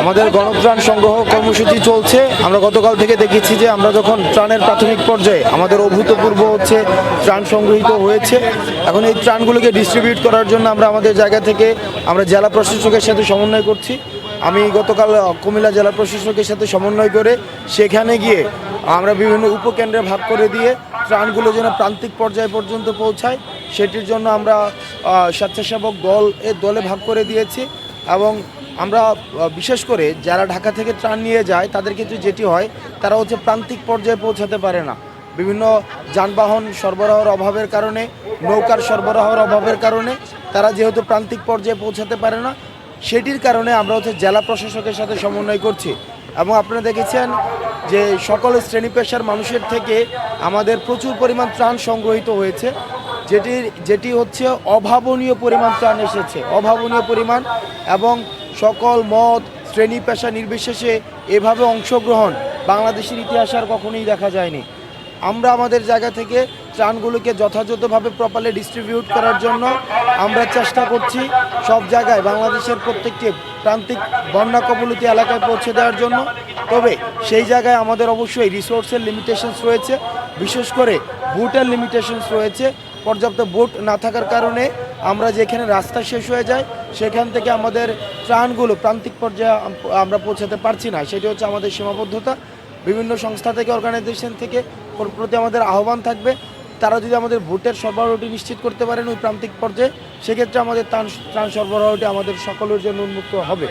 আমাদের গণত্রাণ সংগ্রহ কর্মসূচি চলছে। আমরা গতকাল থেকে দেখেছি যে আমরা যখন ত্রাণের প্রাথমিক পর্যায়ে, আমাদের অভূতপূর্ব হচ্ছে ত্রাণ সংগৃহীত হয়েছে। এখন এই ত্রাণগুলোকে ডিস্ট্রিবিউট করার জন্য আমরা আমাদের জায়গা থেকে আমরা জেলা প্রশাসকের সাথে সমন্বয় করছি। আমি গতকাল কুমিল্লা জেলা প্রশাসকের সাথে সমন্বয় করে সেখানে গিয়ে আমরা বিভিন্ন উপকেন্দ্রে ভাগ করে দিয়ে ত্রাণগুলো যেন প্রান্তিক পর্যায় পর্যন্ত পৌঁছায়, সেটির জন্য আমরা স্বেচ্ছাসেবক দল এর দলে ভাগ করে দিয়েছি এবং আমরা বিশেষ করে যারা ঢাকা থেকে ত্রাণ নিয়ে যায়, তাদের ক্ষেত্রে যেটি হয়, তারা হচ্ছে প্রান্তিক পর্যায়ে পৌঁছাতে পারে না। বিভিন্ন যানবাহন সরবরাহর অভাবের কারণে, নৌকার সরবরাহর অভাবের কারণে তারা যেহেতু প্রান্তিক পর্যায়ে পৌঁছাতে পারে না, সেটির কারণে আমরা হচ্ছে জেলা প্রশাসকের সাথে সমন্বয় করছি। এবং আপনারা দেখেছেন যে সকল শ্রেণি পেশার মানুষের থেকে আমাদের প্রচুর পরিমাণ ত্রাণ সংগ্রহীত হয়েছে, যেটির, যেটি হচ্ছে অভাবনীয় পরিমাণ ত্রাণ এসেছে। অভাবনীয় পরিমাণ এবং সকল মত, শ্রেণি, পেশা নির্বিশেষে এভাবে অংশগ্রহণ বাংলাদেশের ইতিহাসে আর কখনোই দেখা যায়নি। আমরা আমাদের জায়গা থেকে ত্রাণগুলোকে যথাযথভাবে প্রপারলি ডিস্ট্রিবিউট করার জন্য আমরা চেষ্টা করছি সব জায়গায় বাংলাদেশের প্রত্যেকটি প্রান্তিক বন্যা কবলিত এলাকায় পৌঁছে দেওয়ার জন্য। তবে সেই জায়গায় আমাদের অবশ্যই রিসোর্সের লিমিটেশনস রয়েছে। বিশেষ করে বুটের লিমিটেশনস রয়েছে। পর্যাপ্ত বুট না থাকার কারণে আমরা যেখানে রাস্তা শেষ হয়ে যায়, সেখান থেকে আমাদের ত্রাণগুলো প্রান্তিক পর্যায়ে আমরা পৌঁছাতে পারছি না। সেটি হচ্ছে আমাদের সীমাবদ্ধতা। বিভিন্ন সংস্থা থেকে অর্গানাইজেশন থেকে ওর প্রতি আমাদের আহ্বান থাকবে। তারা যদি আমাদের ভোটের সরবরাহটি নিশ্চিত করতে পারেন ওই প্রান্তিক পর্যায়ে, সেক্ষেত্রে আমাদের ত্রাণ সরবরাহটি আমাদের সকলের জন্য উন্মুক্ত হবে।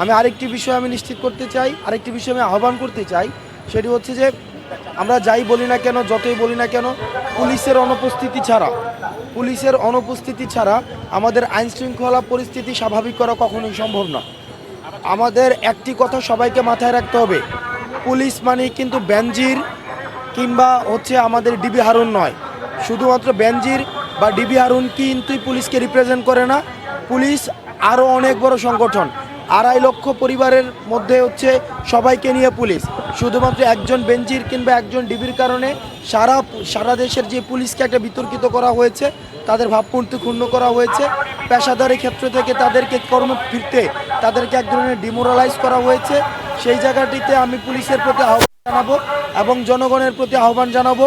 আমি আরেকটি বিষয় আমি নিশ্চিত করতে চাই, আরেকটি বিষয় আমি আহ্বান করতে চাই, সেটি হচ্ছে যে আমরা যাই বলি না কেন, যতই বলি না কেন পুলিশের অনুপস্থিতি ছাড়া। পুলিশের অনুপস্থিতি ছাড়া আমাদের আইন শৃঙ্খলা পরিস্থিতি স্বাভাবিক করা কখনোই সম্ভব না আমাদের একটি কথা সবাইকে মাথায় রাখতে হবে। পুলিশ মানে কিন্তু বেনজির কিংবা হচ্ছে আমাদের ডিবি হারুন নয়। শুধুমাত্র বেনজির বা ডিবি হারুন কিন্তুই পুলিশকে রিপ্রেজেন্ট করে না। পুলিশ আরও অনেক বড় সংগঠন। আড়াই লক্ষ পরিবারের মধ্যে হচ্ছে সবাইকে নিয়ে পুলিশ। শুধুমাত্র একজন বেঞ্জির কিংবা একজন ডিবির কারণে সারা সারা দেশের যে পুলিশকে একটা বিতর্কিত করা হয়েছে, তাদের ভাবমূর্তি ক্ষুণ্ণ করা হয়েছে। পেশাদারি ক্ষেত্র থেকে তাদেরকে কর্ম ফিরতে তাদেরকে এক ধরনের ডিমোরালাইজ করা হয়েছে। সেই জায়গাটিতে আমি পুলিশের প্রতি আহ্বান জানাব এবং জনগণের প্রতি আহ্বান জানাব।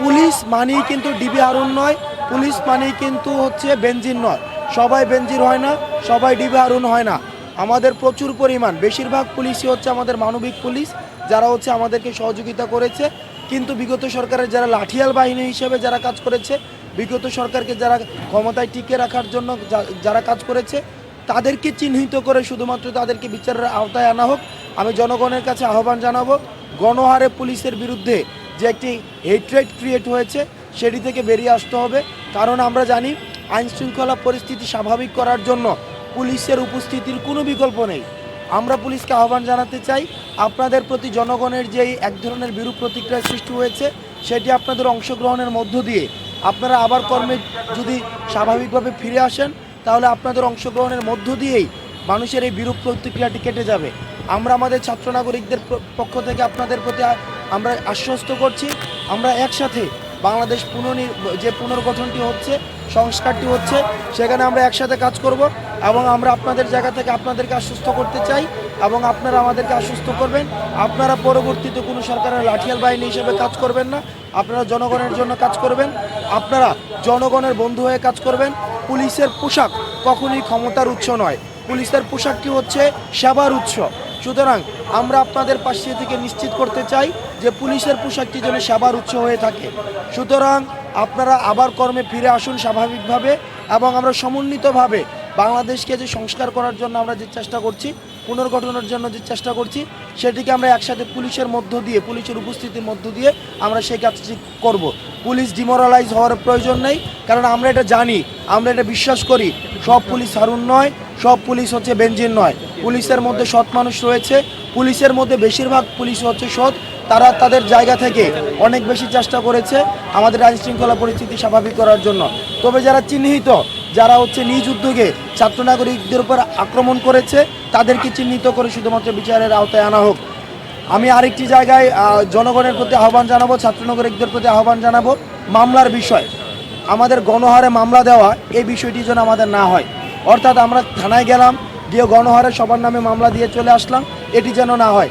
পুলিশ মানেই কিন্তু ডিবি আরুন নয়, পুলিশ মানেই কিন্তু হচ্ছে বেঞ্জিন নয়। সবাই বেঞ্জির হয় না, সবাই ডিবি আরুন হয় না। আমাদের প্রচুর পরিমাণ। বেশিরভাগ পুলিশই হচ্ছে আমাদের মানবিক পুলিশ, যারা হচ্ছে আমাদেরকে সহযোগিতা করেছে। কিন্তু বিগত সরকারের যারা লাঠিয়াল বাহিনী হিসেবে যারা কাজ করেছে, বিগত সরকারকে যারা ক্ষমতায় টিকে রাখার জন্য যারা কাজ করেছে, তাদেরকে চিহ্নিত করে শুধুমাত্র তাদেরকে বিচারের আওতায় আনা হোক। আমি জনগণের কাছে আহ্বান জানাব, গণহারে পুলিশের বিরুদ্ধে যে একটি হেট্রেট ক্রিয়েট হয়েছে, সেটি থেকে বেরিয়ে আসতে হবে। কারণ আমরা জানি আইন শৃঙ্খলা পরিস্থিতি স্বাভাবিক করার জন্য পুলিশের উপস্থিতির কোনো বিকল্প নেই। আমরা পুলিশকে আহ্বান জানাতে চাই, আপনাদের প্রতি জনগণের যেই এক ধরনের বিরূপ প্রতিক্রিয়া সৃষ্টি হয়েছে, সেটি আপনাদের অংশগ্রহণের মধ্য দিয়ে। আপনারা আবার কর্মে যদি স্বাভাবিকভাবে ফিরে আসেন, তাহলে আপনাদের অংশগ্রহণের মধ্য দিয়েই মানুষের এই বিরূপ প্রতিক্রিয়াটি কেটে যাবে। আমরা আমাদের ছাত্র নাগরিকদের পক্ষ থেকে আপনাদের প্রতি আমরা আশ্বস্ত করছি। আমরা একসাথে বাংলাদেশ পুনর্নি, যে পুনর্গঠনটি হচ্ছে সংস্কারটি হচ্ছে, সেখানে আমরা একসাথে কাজ করব এবং আমরা আপনাদের জায়গা থেকে আপনাদেরকে আশ্বস্ত করতে চাই এবং আপনারা আমাদেরকে আশ্বস্ত করবেন। আপনারা পরবর্তীতে কোনো সরকারের লাঠিয়াল বাহিনী হিসেবে কাজ করবেন না। আপনারা জনগণের জন্য কাজ করবেন। আপনারা জনগণের বন্ধু হয়ে কাজ করবেন। পুলিশের পোশাক কখনই ক্ষমতার উৎস নয়। পুলিশের পোশাকটি হচ্ছে সেবার উৎস। সুতরাং আমরা আপনাদের পাশে থেকে নিশ্চিত করতে চাই যে পুলিশের পোশাকটি যেন সেবার উৎস হয়ে থাকে। সুতরাং আপনারা আবার কর্মে ফিরে আসুন স্বাভাবিকভাবে এবং আমরা সমন্বিতভাবে বাংলাদেশকে যে সংস্কার করার জন্য আমরা যে চেষ্টা করছি, পুনর্গঠনের জন্য যে চেষ্টা করছি, সেটিকে আমরা একসাথে পুলিশের মধ্য দিয়ে, পুলিশের উপস্থিতির মধ্য দিয়ে আমরা সেই কাজটি করব। পুলিশ ডিমোরালাইজ হওয়ার প্রয়োজন নেই, কারণ আমরা এটা জানি, আমরা এটা বিশ্বাস করি, সব পুলিশ হারুন নয়, সব পুলিশ হচ্ছে বেঞ্জিন নয়। পুলিশের মধ্যে সৎ মানুষ রয়েছে, পুলিশের মধ্যে বেশিরভাগ পুলিশ হচ্ছে সৎ তারা তাদের জায়গা থেকে অনেক বেশি চেষ্টা করেছে আমাদের আইন শৃঙ্খলা পরিস্থিতি স্বাভাবিক করার জন্য। তবে যারা চিহ্নিত, যারা হচ্ছে নিজ উদ্যোগে ছাত্র নাগরিকদের উপর আক্রমণ করেছে, তাদেরকে চিহ্নিত করে শুধুমাত্র বিচারের আওতায় আনা হোক। আমি আরেকটি জায়গায় জনগণের প্রতি আহ্বান জানাব, ছাত্র নাগরিকদের প্রতি আহ্বান জানাব মামলার বিষয়। আমাদের গণহারে মামলা দেওয়া, এই বিষয়টি যেন আমাদের না হয়। অর্থাৎ আমরা থানায় গেলাম, গিয়ে গণহারে সবার নামে মামলা দিয়ে চলে আসলাম, এটি যেন না হয়।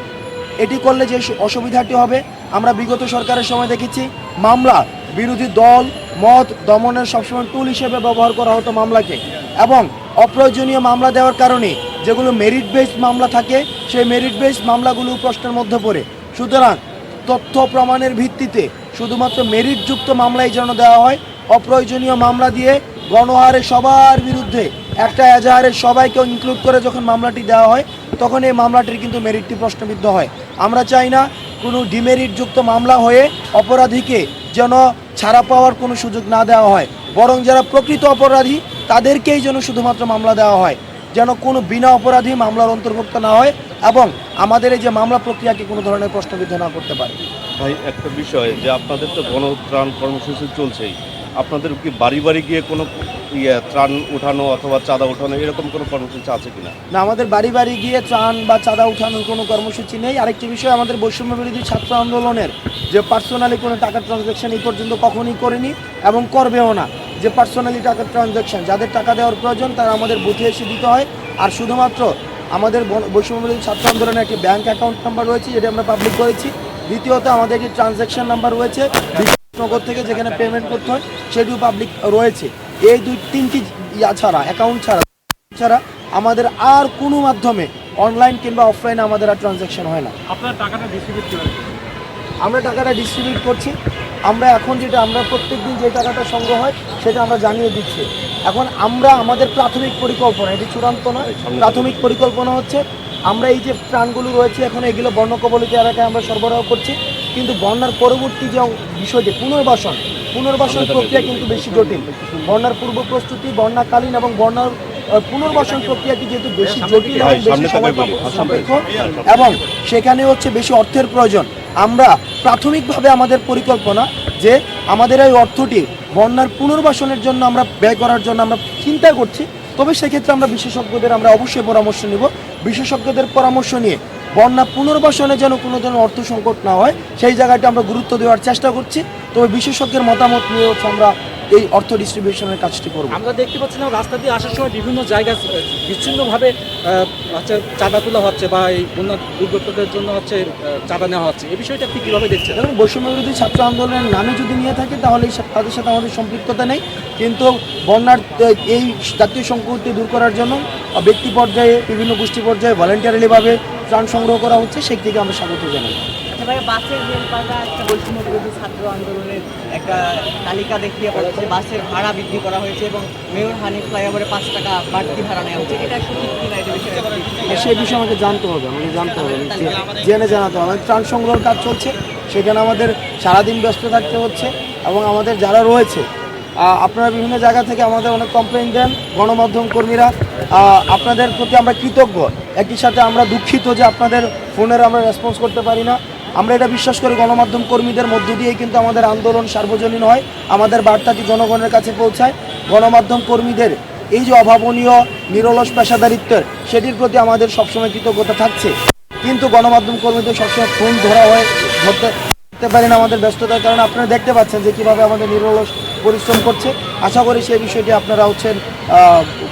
এটি করলে যে অসুবিধাটি হবে, আমরা বিগত সরকারের সময় দেখেছি, মামলা, বিরোধী দল মত দমনের সবসময় টুল হিসেবে ব্যবহার করা হতো মামলাকে। এবং অপ্রয়োজনীয় মামলা দেওয়ার কারণে যেগুলো মেরিট বেসড মামলা থাকে, সেই মেরিট বেসড মামলাগুলো প্রশ্নের মধ্যে পড়ে। সুতরাং তথ্য প্রমাণের ভিত্তিতে শুধুমাত্র মেরিটযুক্ত মামলাই যেন দেওয়া হয়, অপ্রয়োজনীয় মামলা দিয়ে গণহারে সবার বিরুদ্ধে, একটা এজাহারের সবাইকে ইনক্লুড করে যখন মামলাটি দেওয়া হয়, তখন এই মামলাটির কিন্তু মেরিটটি প্রশ্নবিদ্ধ হয়। আমরা চাই না কোনো ডিমেরিটযুক্ত মামলা হয়ে অপরাধীকে যেন ছাড়া পাওয়ার কোনো সুযোগ না দেওয়া হয়। বরং যারা প্রকৃত অপরাধী, তাদেরকেই যেন শুধুমাত্র মামলা দেওয়া হয়। যেন কোনো বিনা অপরাধী মামলার অন্তর্ভুক্ত না হয় এবং আমাদের এই যে মামলা প্রক্রিয়াকে কোনো ধরনের প্রশ্নবিদ্ধ না করতে পারে। ভাই, একটা বিষয় যে আপনাদের তো গণত্রাণ কর্মসূচি চলছেই। আপনাদের কি বাড়ি বাড়ি গিয়ে কোনো ইয়ে ত্রাণ উঠানো অথবা চাঁদা উঠানো এরকম কোনো কর্মসূচি আছে কিনা? না, আমাদের বাড়ি বাড়ি গিয়ে ত্রাণ বা চাঁদা উঠানোর কোনো কর্মসূচি নেই। আরেকটি বিষয়, আমাদের বৈষম্য বিরোধী ছাত্র আন্দোলনের যে পার্সোনালি কোনো টাকা ট্রানজ্যাকশন এই পর্যন্ত কখনই করেনি এবং করবেও না। যে পার্সোনালি টাকা ট্রানজ্যাকশন যাদের টাকা দেওয়ার প্রয়োজন, তারা আমাদের বুথে এসে দিতে হয়। আর শুধুমাত্র আমাদের বন- বৈষম্য বিরোধী ছাত্র আন্দোলনের একটি ব্যাংক অ্যাকাউন্ট নাম্বার রয়েছে, যেটা আমরা পাবলিক করেছি। দ্বিতীয়ত, আমাদের একটি ট্রানজ্যাকশন নাম্বার রয়েছে নগদ থেকে যেখানে পেমেন্ট করতে হয় সেটিও পাবলিক রয়েছে। এই দুই তিনটি ইয়া ছাড়া অ্যাকাউন্ট ছাড়া ছাড়া আমাদের আর কোনো মাধ্যমে অনলাইন কিংবা অফলাইনে আমাদের আর ট্রানজ্যাকশন হয় না। আপনার টাকাটা ডিস্ট্রিবিউট আমরা টাকাটা ডিস্ট্রিবিউট করছি। আমরা এখন যেটা আমরা প্রত্যেক দিন যে টাকাটা সংগ্রহ হয় সেটা আমরা জানিয়ে দিচ্ছি। এখন আমরা আমাদের প্রাথমিক পরিকল্পনা এটি চূড়ান্ত নয় প্রাথমিক পরিকল্পনা হচ্ছে আমরা এই যে প্রাণগুলো রয়েছে এখন এগুলো বর্ণকবলিত এলাকায় আমরা সরবরাহ করছি। কিন্তু বন্যার পরবর্তী যে বিষয়টি পুনর্বাসন পুনর্বাসন প্রক্রিয়া কিন্তু বেশি জটিল। বন্যার পূর্ব প্রস্তুতি বন্যাকালীন এবং বন্যার পুনর্বাসন প্রক্রিয়াটি যেহেতু বেশি জটিল এবং বেশি সাপেক্ষ এবং সেখানে হচ্ছে বেশি অর্থের প্রয়োজন। আমরা প্রাথমিকভাবে আমাদের পরিকল্পনা যে আমাদের এই অর্থটি বন্যার পুনর্বাসনের জন্য আমরা ব্যয় করার জন্য আমরা চিন্তা করছি তবে সেক্ষেত্রে আমরা বিশেষজ্ঞদের আমরা অবশ্যই পরামর্শ নিব। বিশেষজ্ঞদের পরামর্শ নিয়ে বন্যা পুনর্বাসনে যেন কোনো ধরনের অর্থ সংকট না হয় সেই জায়গাটা আমরা গুরুত্ব দেওয়ার চেষ্টা করছি। তবে বিশেষজ্ঞের মতামত নিয়ে হচ্ছে আমরা এই অর্থ ডিস্ট্রিবিউশনের কাজটি করব। আমরা দেখতে পাচ্ছিলাম রাস্তা দিয়ে আসার সময় বিভিন্ন জায়গায় বিচ্ছিন্নভাবে হচ্ছে চাঁদা তোলা হচ্ছে বা এই বন্যা দুর্গতদের জন্য হচ্ছে চাঁদা নেওয়া হচ্ছে। এই বিষয়টা আপনি কীভাবে দেখছেন? দেখুন বৈষম্য বিরোধী ছাত্র আন্দোলনের নামে যদি নিয়ে থাকে তাহলে তাদের সাথে আমাদের সম্পৃক্ততা নেই। কিন্তু বন্যার এই জাতীয় সংকটটি দূর করার জন্য ব্যক্তি পর্যায়ে বিভিন্ন গোষ্ঠী পর্যায়ে ভলেন্টারিলিভাবে ত্রাণ সংগ্রহ করা হচ্ছে সেই থেকে আমরা স্বাগত জানাই। আচ্ছা বাসের একটা বৈষম্য বিরোধী ছাত্র আন্দোলনের একটা তালিকা দেখিয়ে বলছে বাসের ভাড়া বৃদ্ধি করা হয়েছে এবং মেয়র ফ্লাইওভারে পাঁচ টাকা বাড়তি ভাড়া নেওয়া হচ্ছে। এটা সঠিক কিনা এটা বিষয়ে আপনি- সেই বিষয়ে আমাকে জানতে হবে আমাকে জানতে হবে। জেনে জানাতে হবে। ত্রাণ সংগ্রহের কাজ চলছে সেখানে আমাদের সারাদিন ব্যস্ত থাকতে হচ্ছে এবং আমাদের যারা রয়েছে আপনারা বিভিন্ন জায়গা থেকে আমাদের অনেক কমপ্লেন দেন। গণমাধ্যম কর্মীরা আপনাদের প্রতি আমরা কৃতজ্ঞ। একই সাথে আমরা দুঃখিত যে আপনাদের ফোনের আমরা রেসপন্স করতে পারি না। আমরা এটা বিশ্বাস করি গণমাধ্যম কর্মীদের মধ্য দিয়েই কিন্তু আমাদের আন্দোলন সার্বজনীন হয়, আমাদের বার্তাটি জনগণের কাছে পৌঁছায়। গণমাধ্যম কর্মীদের এই যে অভাবনীয়, নিরলস পেশাদারিত্বের, সেটির প্রতি আমাদের সবসময় কৃতজ্ঞতা থাকছে। কিন্তু গণমাধ্যম কর্মীদের সবসময় ফোন ধরা হয় ধরতে ধরতে পারেন আমাদের ব্যস্ততার কারণে। আপনারা দেখতে পাচ্ছেন যে কীভাবে আমাদের নিরলস পরিশ্রম করছে। আশা করি সেই বিষয়টি আপনারা হচ্ছেন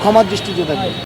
ক্ষমার দৃষ্টিতে দেখবেন।